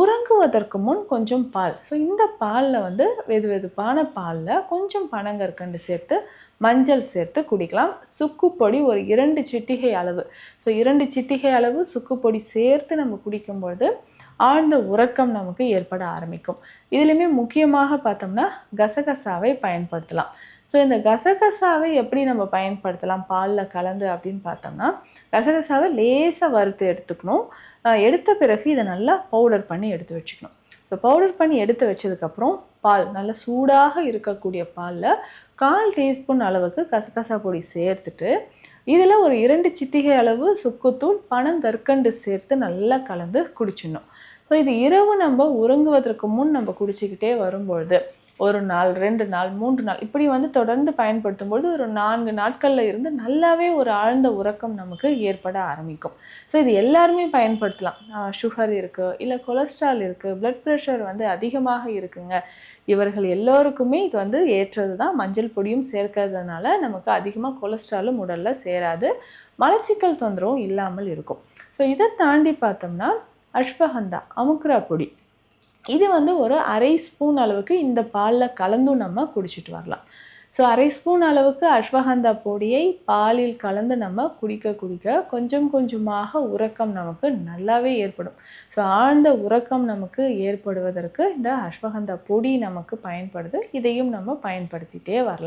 உறங்குவதற்கு முன் கொஞ்சம் பால். ஸோ இந்த பாலில் வந்து வெது வெதுப்பான பாலில் கொஞ்சம் பனங்கற்கண்டு சேர்த்து மஞ்சள் சேர்த்து குடிக்கலாம். சுக்குப்பொடி ஒரு இரண்டு சிட்டிகை அளவு. ஸோ இரண்டு சிட்டிகை அளவு சுக்குப்பொடி சேர்த்து நம்ம குடிக்கும்பொழுது ஆழ்ந்த உறக்கம் நமக்கு ஏற்பட ஆரம்பிக்கும். இதுலேயுமே முக்கியமாக பார்த்தோம்னா கசகசாவை பயன்படுத்தலாம். ஸோ இந்த கசகசாவை எப்படி நம்ம பயன்படுத்தலாம்? பாலில் கலந்து அப்படின்னு பார்த்தோம்னா கசகசாவை லேசாக வறுத்து எடுத்துக்கணும். எடுத்த பிறகு இதை நல்லா பவுடர் பண்ணி எடுத்து வச்சுக்கணும். ஸோ பவுடர் பண்ணி எடுத்து வச்சதுக்கப்புறம் பால் நல்லா சூடாக இருக்கக்கூடிய பாலில் கால் டீஸ்பூன் அளவுக்கு கசகசா பொடி சேர்த்துட்டு இதில் ஒரு இரண்டு சிட்டிகை அளவு சுக்குத்தூள் பனங்கற்கண்டு சேர்த்து நல்லா கலந்து குடிச்சிடணும். ஸோ இது இரவு நம்ம உறங்குவதற்கு முன் நம்ம குடிச்சிக்கிட்டே வரும்பொழுது ஒரு நாள் ரெண்டு நாள் மூன்று நாள் இப்படி வந்து தொடர்ந்து பயன்படுத்தும்போது ஒரு நான்கு நாட்களில் இருந்து நல்லாவே ஒரு ஆழ்ந்த உறக்கம் நமக்கு ஏற்பட ஆரம்பிக்கும். ஸோ இது எல்லாருமே பயன்படுத்தலாம். சுகர் இருக்குது இல்லை கொலஸ்ட்ரால் இருக்குது பிளட் ப்ரெஷர் வந்து அதிகமாக இருக்குங்க. இவர்கள் எல்லோருக்குமே இது வந்து ஏற்றது தான் மஞ்சள் பொடியும் சேர்க்கறதுனால நமக்கு அதிகமாக கொலஸ்ட்ராலும் உடலில் சேராது. மலச்சிக்கல் தொந்தரவும் இல்லாமல் இருக்கும். ஸோ இதை தாண்டி பார்த்தோம்னா அஸ்வகந்தா அமுக்ரா பொடி. இது வந்து ஒரு அரை ஸ்பூன் அளவுக்கு இந்த பாலில் கலந்தும் நம்ம குடிச்சிட்டு வரலாம். ஸோ அரை ஸ்பூன் அளவுக்கு அஸ்வகந்தா பொடியை பாலில் கலந்து நம்ம குடிக்க குடிக்க கொஞ்சம் கொஞ்சமாக உறக்கம் நமக்கு நல்லாவே ஏற்படும். ஸோ ஆழ்ந்த உறக்கம் நமக்கு ஏற்படுவதற்கு இந்த அஸ்வகந்தா பொடி நமக்கு பயன்படுது. இதையும் நம்ம பயன்படுத்திட்டே வரலாம்.